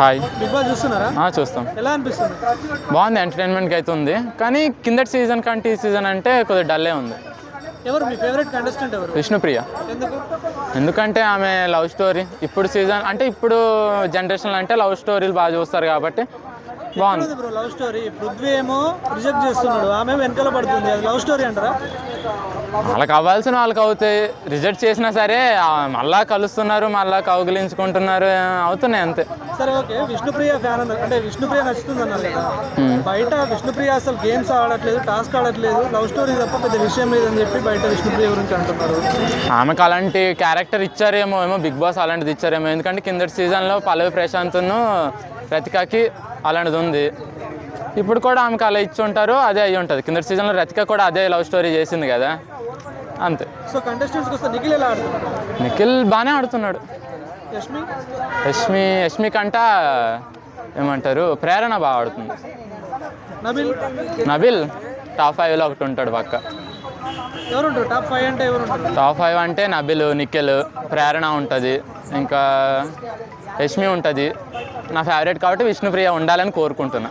Hi big boss చూస్తున్నారా? ఆ, చూస్తాం. ఎలా అనిపిస్తుంది? బాగుంది ఎంటర్టైన్మెంట్కి అయితే ఉంది. కానీ కిందటి సీజన్ కంటే ఈ సీజన్ అంటే కొద్దిగా డల్లే ఉంది. ఎవరు మీ ఫేవరెట్ కంటెస్టెంట్ ఎవరు? విష్ణుప్రియ. ఎందుకు? ఎందుకంటే ఆమె లవ్ స్టోరీ ఇప్పుడు సీజన్ అంటే ఇప్పుడు జనరేషన్లో అంటే లవ్ స్టోరీలు బాగా చూస్తారు కాబట్టి బాగుంది. బ్రో లవ్ స్టోరీ పృథ్వీ ఏమో రిజెక్ట్ చేస్తున్నాడు. ఆమె వెనకాల పడుతుంది. అది లవ్ స్టోరీ అంటారా? వాళ్ళకి అవ్వాల్సిన వాళ్ళకి అవుతాయి రిజెక్ట్ చేసినా సరే మళ్ళా కలుస్తున్నారు మళ్ళా కౌగిలించుకుంటున్నారు అవుతున్నాయి అంతే. సరే ఓకే. విష్ణుప్రియ ఫ్యాన్ అన్నారు. అంటే విష్ణుప్రియ నచ్చుతుంది అన్నారు బయట విష్ణుప్రియ అసలు గేమ్స్ ఆడట్లేదు టాస్క్ ఆడట్లేదు. లవ్ స్టోరీ తప్ప పెద్ద విషయం లేదని చెప్పి బయట విష్ణుప్రియ గురించి అంటున్నారు. ఆమెకు అలాంటి క్యారెక్టర్ ఇచ్చారేమో ఏమో బిగ్ బాస్ అలాంటిది ఇచ్చారేమో. ఎందుకంటే కిందటి సీజన్లో పల్లవి ప్రశాంత్ను రతికాకి అలాంటిది ఉంది. ఇప్పుడు కూడా ఆమెకు అలా ఇచ్చి ఉంటారు అదే అయ్యి ఉంటుంది. కిందటి సీజన్లో రతిక కూడా అదే లవ్ స్టోరీ చేసింది కదా. అంతే. సో కంటెస్టెంట్స్కి వస్తే నిఖిల్ ఎలా ఆడుతున్నారు నిఖిల్ బాగానే ఆడుతున్నాడు. యష్మి? యష్మి కంట ఏమంటారు ప్రేరణ బాగా ఆడుతుంది. నబిల్? నబిల్ టాప్ ఫైవ్లో ఒకటి ఉంటాడు పక్క. ఎవరు ఉంటారు టాప్ ఫైవ్ అంటే ఎవరు ఉంటారు టాప్ ఫైవ్ అంటే నబిల్ నిఖిల్ ప్రేరణ ఉంటుంది. ఇంకా యష్మి ఉంటుంది. నా ఫేవరెట్ కాబట్టి విష్ణుప్రియ ఉండాలని కోరుకుంటున్నా.